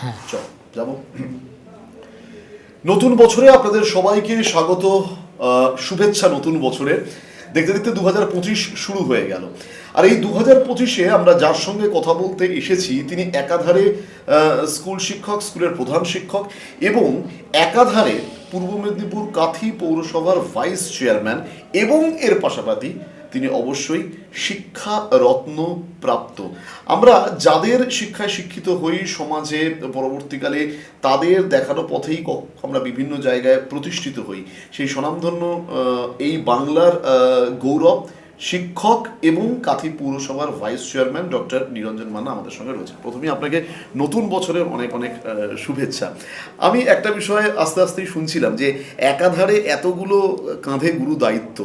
হ্যাঁ। নতুন বছরে আপনাদের সবাইকে স্বাগত শুভেচ্ছা নতুন বছরে। দেখতে দেখতে দু শুরু হয়ে গেল। আর এই দু হাজার পঁচিশে আমরা যার সঙ্গে কথা বলতে এসেছি, তিনি একাধারে স্কুল শিক্ষক, স্কুলের প্রধান শিক্ষক এবং একাধারে পূর্ব মেদিনীপুর কাথি পৌরসভার ভাইস চেয়ারম্যান এবং এর পাশাপাশি তিনি অবশ্যই শিক্ষা রত্ন প্রাপ্ত। আমরা যাদের শিক্ষায় শিক্ষিত হই সমাজে পরবর্তীকালে তাদের দেখানো পথেই আমরা বিভিন্ন জায়গায় প্রতিষ্ঠিত হই। সেই স্বনামধন্য এই বাংলার গৌরব শিক্ষক এবং কাথি পৌরসভার vice chairman doctor Niranjan Manna আমাদের সঙ্গে রয়েছে প্রথমেই আপনাকে নতুন বছরের অনেক অনেক শুভেচ্ছা। আমি একটা বিষয়ে আস্তে আস্তেই শুনছিলাম যে একাধারে এতগুলো কাঁধে গুরু দায়িত্ব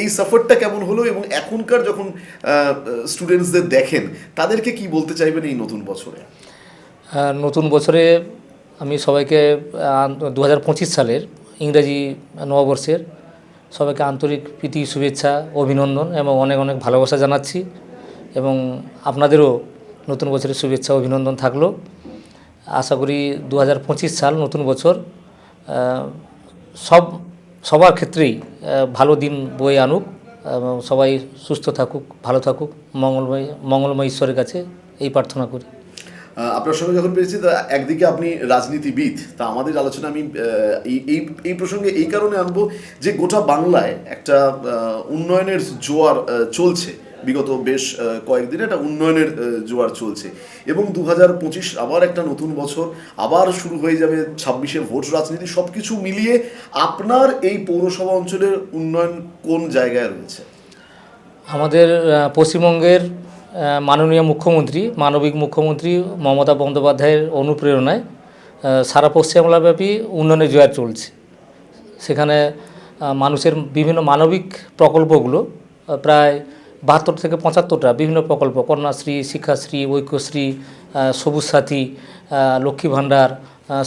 এই সফরটা কেমন হলো এবং এখনকার যখন স্টুডেন্টসদের দেখেন, তাদেরকে কি বলতে চাইবেন এই নতুন বছরে? নতুন বছরে আমি সবাইকে দু হাজার পঁচিশ সালের ইংরাজি নববর্ষের সবাইকে আন্তরিক প্রীতি, শুভেচ্ছা, অভিনন্দন এবং অনেক অনেক ভালোবাসা জানাচ্ছি এবং আপনাদেরও নতুন বছরের শুভেচ্ছা, অভিনন্দন থাকল। আশা করি দু হাজার পঁচিশ সাল নতুন বছর সব, সবার ক্ষেত্রেই ভালো দিন বয়ে আনুক সবাই সুস্থ থাকুক, ভালো থাকুক। মঙ্গলময় মঙ্গলময় ঈশ্বরের কাছে এই প্রার্থনা করি। আপনার সঙ্গে যখন পেয়েছি, তা একদিকে আপনি রাজনীতিবিদ, তা আমাদের আলোচনা আমি এই এই প্রসঙ্গে এই কারণে আনব যে গোটা বাংলায় একটা উন্নয়নের জোয়ার চলছে। বিগত বেশ কয়েকদিনে একটা উন্নয়নের জোয়ার চলছে। এবং দু হাজার পঁচিশ আবার একটা নতুন বছর, আবার শুরু হয়ে যাবে ছাব্বিশের ভোট রাজনীতি সব কিছু মিলিয়ে আপনার এই পৌরসভা অঞ্চলের উন্নয়ন কোন জায়গায় রয়েছে? আমাদের পশ্চিমবঙ্গের মাননীয় মুখ্যমন্ত্রী, মানবিক মুখ্যমন্ত্রী মমতা বন্দ্যোপাধ্যায়ের অনুপ্রেরণায় সারা পশ্চিমবাংলাব্যাপী উন্নয়নের জোয়ার চলছে। সেখানে মানুষের বিভিন্ন মানবিক প্রকল্পগুলো প্রায় বাহাত্তর থেকে পঁচাত্তরটা বিভিন্ন প্রকল্প, কন্যাশ্রী, শিক্ষাশ্রী, ঐক্যশ্রী সবুজ সাথী লক্ষ্মী ভাণ্ডার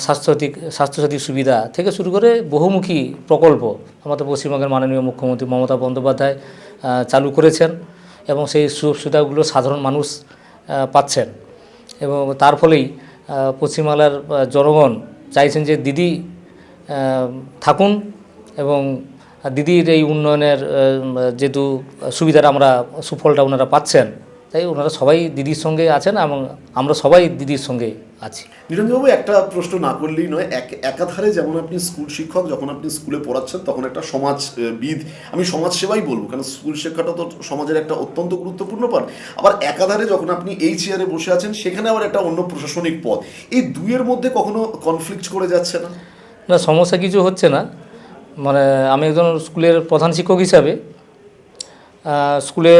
স্বাস্থ্যসাথী স্বাস্থ্যসাথী সুবিধা থেকে শুরু করে বহুমুখী প্রকল্প আমাদের পশ্চিমবঙ্গের মাননীয় মুখ্যমন্ত্রী মমতা বন্দ্যোপাধ্যায় চালু করেছেন। এবং সেই সুযোগ সুবিধাগুলো সাধারণ মানুষ পাচ্ছেন। এবং তার ফলেই পশ্চিমবাংলার জনগণ চাইছেন যে দিদি থাকুন এবং দিদির এই উন্নয়নের যেহেতু সুবিধাটা আমরা, সুফলটা ওনারা পাচ্ছেন তাই ওনারা সবাই দিদির সঙ্গে আছেন এবং আমরা সবাই দিদির সঙ্গে আছি। নিরঞ্জনবাবু একটা প্রশ্ন না করলেই নয়। এক একাধারে যেমন আপনি স্কুল শিক্ষক যখন আপনি স্কুলে পড়াচ্ছেন তখন একটা সমাজবিদ আমি সমাজ সেবাই বলব কারণ স্কুল শিক্ষাটা তো সমাজের একটা অত্যন্ত গুরুত্বপূর্ণ পদ আবার একাধারে যখন আপনি এই চেয়ারে বসে আছেন সেখানে আবার একটা অন্য প্রশাসনিক পদ। এই দুইয়ের মধ্যে কখনো কনফ্লিক্ট করে যাচ্ছে না? না সমস্যা কিছু হচ্ছে না। মানে আমি একজন স্কুলের প্রধান শিক্ষক হিসাবে স্কুলে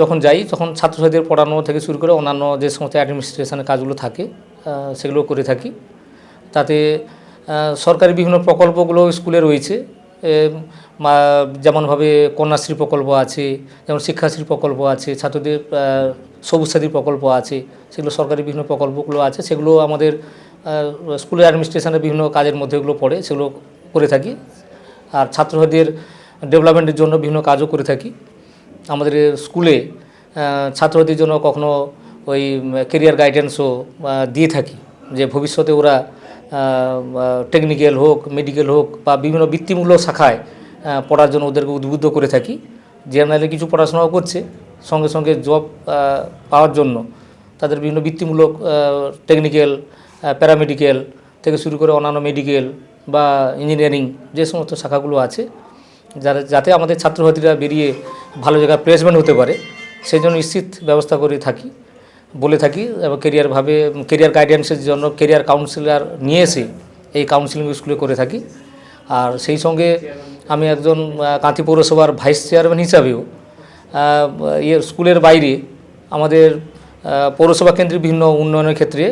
যখন যাই, তখন ছাত্রছাত্রীদের পড়ানো থেকে শুরু করে অন্যান্য যে সমস্ত অ্যাডমিনিস্ট্রেশনের কাজগুলো থাকে সেগুলো করে থাকি। তাতে সরকারি বিভিন্ন প্রকল্পগুলো স্কুলে রয়েছে। যেমনভাবে কন্যাশ্রী প্রকল্প আছে, যেমন শিক্ষাশ্রী প্রকল্প আছে, ছাত্রদের সবুজ সাথী প্রকল্প আছে, সেগুলো সরকারি বিভিন্ন প্রকল্পগুলো আছে, সেগুলো আমাদের স্কুলের অ্যাডমিনিস্ট্রেশনের বিভিন্ন কাজের মধ্যে এগুলো পড়ে, সেগুলো করে থাকি। আর ছাত্রছাত্রীদের ডেভেলপমেন্টের জন্য বিভিন্ন কাজও করে থাকি। আমাদের স্কুলে ছাত্রদের জন্য কখনো ওই কেরিয়ার গাইডেন্সও দিয়ে থাকি। যে ভবিষ্যতে ওরা টেকনিক্যাল হোক মেডিকেল হোক বা বিভিন্ন বৃত্তিমূলক শাখায় পড়ার জন্য ওদেরকে উদ্বুদ্ধ করে থাকি। জেনারেলে কিছু পড়াশোনাও করছে, সঙ্গে সঙ্গে জব পাওয়ার জন্য। তাদের বিভিন্ন বৃত্তিমূলক টেকনিক্যাল প্যারামেডিক্যাল থেকে শুরু করে অন্যান্য মেডিকেল বা ইঞ্জিনিয়ারিং যে সমস্ত শাখাগুলো আছে যারা, যাতে আমাদের ছাত্রছাত্রীরা বেরিয়ে ভালো জায়গায় প্লেসমেন্ট হতে পারে, সেই জন্য নিশ্চিত ব্যবস্থা করে থাকি, বলে থাকি এবং কেরিয়ারভাবে কেরিয়ার গাইডেন্সের জন্য কেরিয়ার কাউন্সিলার নিয়ে এসে এই কাউন্সিলিং স্কুলে করে থাকি। আর সেই সঙ্গে আমি একজন কাঁথি পৌরসভার ভাইস চেয়ারম্যান হিসাবেও ইয়ে স্কুলের বাইরে আমাদের পৌরসভা কেন্দ্রে বিভিন্ন উন্নয়নের ক্ষেত্রে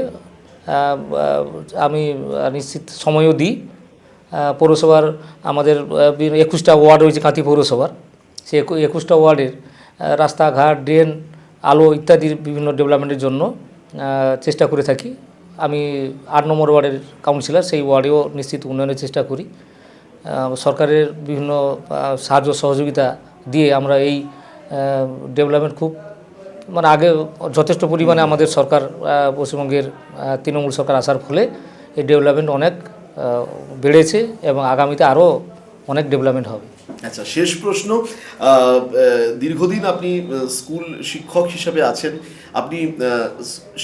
আমি নিশ্চিত সময়ও দিই। পৌরসভার আমাদের একুশটা ওয়ার্ড রয়েছে কাঁথি পৌরসভার। সে একু, একুশটা ওয়ার্ডের রাস্তাঘাট, ড্রেন, আলো ইত্যাদির বিভিন্ন ডেভেলপমেন্টের জন্য চেষ্টা করে থাকি। আমি আট নম্বর ওয়ার্ডের কাউন্সিলর, সেই ওয়ার্ডেও নিশ্চিত উন্নয়নের চেষ্টা করি। সরকারের বিভিন্ন সাহায্য সহযোগিতা দিয়ে আমরা এই ডেভেলপমেন্ট খুব মানে আগে যথেষ্ট পরিমাণে আমাদের সরকার পশ্চিমবঙ্গের তৃণমূল সরকার আসার ফলে এই ডেভেলপমেন্ট অনেক বেড়েছে এবং আগামীতে আরও অনেক ডেভেলপমেন্ট হবে। আচ্ছা শেষ প্রশ্ন। দীর্ঘদিন আপনি স্কুল শিক্ষক হিসাবে আছেন। আপনি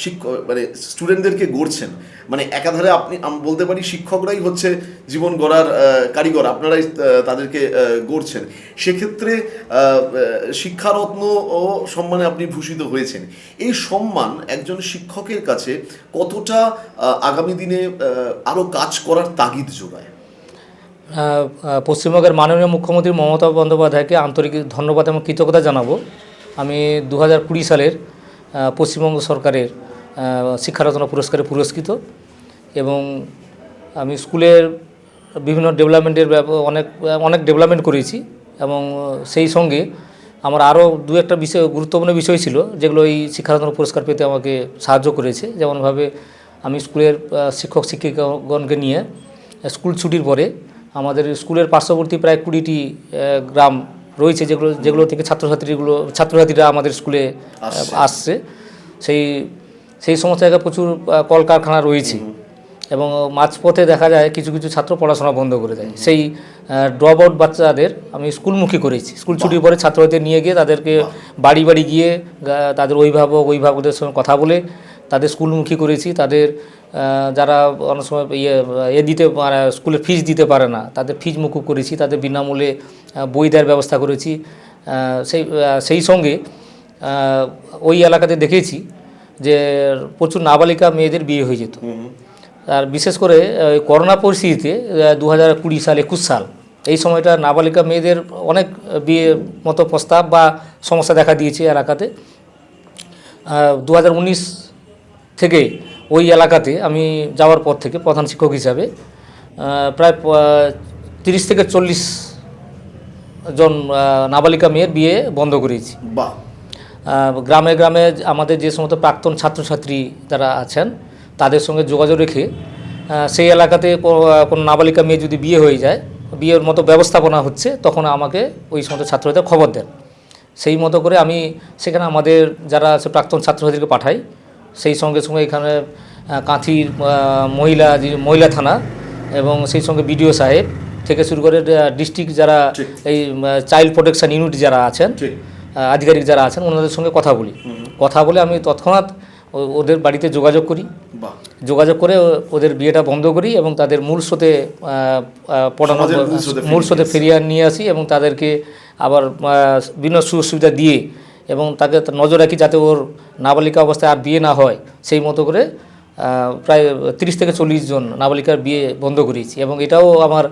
শিক্ষক মানে স্টুডেন্টদেরকে গড়ছেন। মানে একাধারে আপনি বলতে পারি শিক্ষকরাই হচ্ছে জীবন গড়ার কারিগর। আপনারাই তাদেরকে গড়ছেন। সেক্ষেত্রে শিক্ষারত্ন ও সম্মানে আপনি ভূষিত হয়েছেন। এই সম্মান একজন শিক্ষকের কাছে কতটা আগামী দিনে আহ, আরও কাজ করার তাগিদ যোগায়? পশ্চিমবঙ্গের মাননীয় মুখ্যমন্ত্রী মমতা বন্দ্যোপাধ্যায়কে আন্তরিক ধন্যবাদ এবং কৃতজ্ঞতা জানাব। আমি দু হাজার কুড়ি সালের পশ্চিমবঙ্গ সরকারের শিক্ষারত্ন পুরস্কারে পুরস্কৃত এবং আমি স্কুলের বিভিন্ন ডেভেলপমেন্টের অনেক অনেক ডেভেলপমেন্ট করেছি এবং সেই সঙ্গে আমার আরও দু একটা বিষয়, গুরুত্বপূর্ণ বিষয় ছিল যেগুলো এই শিক্ষারত্ন পুরস্কার পেতে আমাকে সাহায্য করেছে। যেমনভাবে আমি স্কুলের শিক্ষক শিক্ষিকাগণকে নিয়ে স্কুল ছুটির পরে আমাদের স্কুলের পার্শ্ববর্তী প্রায় কুড়িটি গ্রাম রয়েছে যেগুলো যেগুলো থেকে ছাত্রছাত্রীগুলো ছাত্রছাত্রীরা আমাদের স্কুলে আসছে। সেই সেই সমস্ত জায়গায় প্রচুর কলকারখানা রয়েছে। এবং মাঝপথে দেখা যায় কিছু কিছু ছাত্র পড়াশোনা বন্ধ করে দেয়। সেই ড্রপ আউট বাচ্চাদের আমি স্কুলমুখী করেছি। স্কুল ছুটির পরে ছাত্রদের নিয়ে গিয়ে তাদেরকে বাড়ি বাড়ি গিয়ে তাদের অভিভাবক অভিভাবকদের সঙ্গে কথা বলে তাদের স্কুলমুখী করেছি। তাদের যারা অনেক সময় ইয়ে এ দিতে পারে স্কুলের ফিস দিতে পারে না তাদের ফিজ মুকুব করেছি তাদের বিনামূল্যে বই দেওয়ার ব্যবস্থা করেছি। সেই সেই সঙ্গে ওই এলাকাতে দেখেছি যে প্রচুর নাবালিকা মেয়েদের বিয়ে হয়ে যেত। আর বিশেষ করে করোনা পরিস্থিতিতে দু হাজার কুড়ি সাল একুশ সাল এই সময়টা নাবালিকা মেয়েদের অনেক বিয়ে মতো প্রস্তাব বা সমস্যা দেখা দিয়েছে এলাকাতে। দু হাজার উনিশ থেকে ওই এলাকাতে আমি যাওয়ার পর থেকে প্রধান শিক্ষক হিসাবে প্রায় তিরিশ থেকে চল্লিশ জন নাবালিকা মেয়ের বিয়ে বন্ধ করেছি। আহ, গ্রামে গ্রামে আমাদের যে সমস্ত প্রাক্তন ছাত্রছাত্রী যারা আছেন তাদের সঙ্গে যোগাযোগ রেখে সেই এলাকাতে কোনো নাবালিকা মেয়ে যদি বিয়ে হয়ে যায় বিয়ের মতো ব্যবস্থাপনা হচ্ছে তখন আমাকে ওই সমস্ত ছাত্রদের খবর দেন। সেই মতো করে আমি সেখানে আমাদের যারা প্রাক্তন ছাত্রছাত্রীকে পাঠাই সেই সঙ্গে সঙ্গে এখানে কাঁথির মহিলা মহিলা থানা এবং সেই সঙ্গে বিডিও সাহেব থেকে শুরু করে ডিস্ট্রিক্ট যারা এই চাইল্ড প্রোটেকশন ইউনিট যারা আছেন আধিকারিক যারা আছেন ওনাদের সঙ্গে কথা বলি। কথা বলে আমি তৎক্ষণাৎ ওদের বাড়িতে যোগাযোগ করি। যোগাযোগ করে ওদের বিয়েটা বন্ধ করি এবং তাদের মূল স্রোতে পড়ানো মূল স্রোতে ফিরিয়ে নিয়ে আসি। এবং তাদেরকে আবার বিভিন্ন সুযোগ সুবিধা দিয়ে এবং তাকে নজর রাখি যাতে ওর নাবালিকা অবস্থায় আর বিয়ে না হয়। সেই মতো করে প্রায় তিরিশ থেকে চল্লিশ জন নাবালিকার বিয়ে বন্ধ করিয়েছি এবং এটাও আমার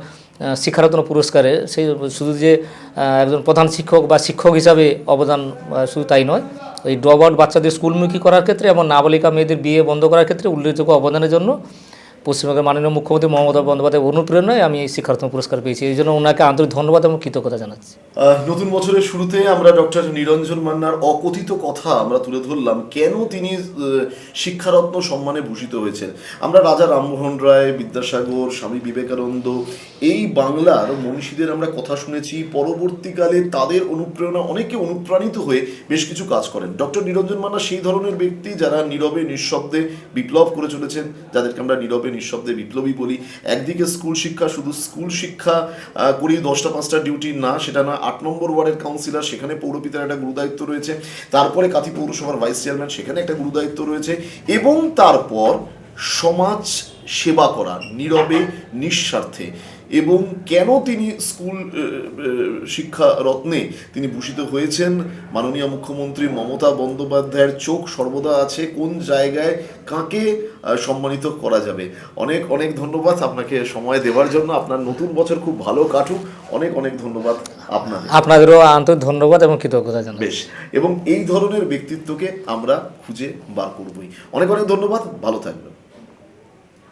শিক্ষারত্ন পুরস্কারে। সেই শুধু যে একজন প্রধান শিক্ষক বা শিক্ষক হিসাবে অবদান শুধু তাই নয় এই ড্রপ আউট বাচ্চাদের স্কুলমুখী করার ক্ষেত্রে এবং নাবালিকা মেয়েদের বিয়ে বন্ধ করার ক্ষেত্রে উল্লেখযোগ্য অবদানের জন্য পশ্চিমবঙ্গের মাননীয় মুখ্যমন্ত্রী মমতা বন্দ্যোপাধ্যায়ের অনুপ্রেরণায় আমি এই শিক্ষারত্ন পুরস্কার পেয়েছি। এই জন্য ওনাকে আন্তরিক ধন্যবাদ এবং কৃতজ্ঞতা জানাচ্ছি। নতুন বছরের শুরুতে আমরা ডক্টর নিরঞ্জন মান্নার অকথিত কথা আমরা তুলে ধরলাম, কেন তিনি শিক্ষারত্ন সম্মানে ভূষিত হয়েছেন? আমরা রাজা রামমোহন রায়, বিদ্যাসাগর, স্বামী বিবেকানন্দ, এই বাংলার মনীষীদের আমরা কথা শুনেছি, পরবর্তীকালে তাদের অনুপ্রেরণা অনেকে অনুপ্রাণিত হয়ে বেশ কিছু কাজ করেন। ডক্টর নিরঞ্জন মান্না সেই ধরনের ব্যক্তি যারা নীরবে, নিঃশব্দে বিপ্লব করে চলেছেন, যাদেরকে আমরা নীরবে নিঃশব্দে বিপ্লবী বলি। একদিকে স্কুল শিক্ষা, শুধু স্কুল শিক্ষা করি দশটা, পাঁচটা ডিউটি না, সেটা না, আট নম্বর ওয়ার্ডের কাউন্সিলর সেখানে পৌরপিতার একটা গুরুদায়িত্ব রয়েছে। তারপরে কাথি পৌরসভার ভাইস চেয়ারম্যান সেখানে একটা গুরুদায়িত্ব রয়েছে। এবং তারপর সমাজ সেবা করা নীরবে, নিঃস্বার্থে। এবং কেন তিনি স্কুল শিক্ষা রত্নে তিনি ভূষিত হয়েছেন? মাননীয় মুখ্যমন্ত্রী মমতা বন্দ্যোপাধ্যায়ের চোখ সর্বদা আছে কোন জায়গায় কাকে সম্মানিত করা যাবে? অনেক অনেক ধন্যবাদ আপনাকে সময় দেওয়ার জন্য। আপনার নতুন বছর খুব ভালো কাটুক। অনেক অনেক ধন্যবাদ আপনাদের। আপনাদেরও আন্তরিক ধন্যবাদ এবং কৃতজ্ঞতা জানাই। বেশ এবং এই ধরনের ব্যক্তিত্বকে আমরা খুঁজে বার করবই। অনেক অনেক ধন্যবাদ। ভালো থাকবেন।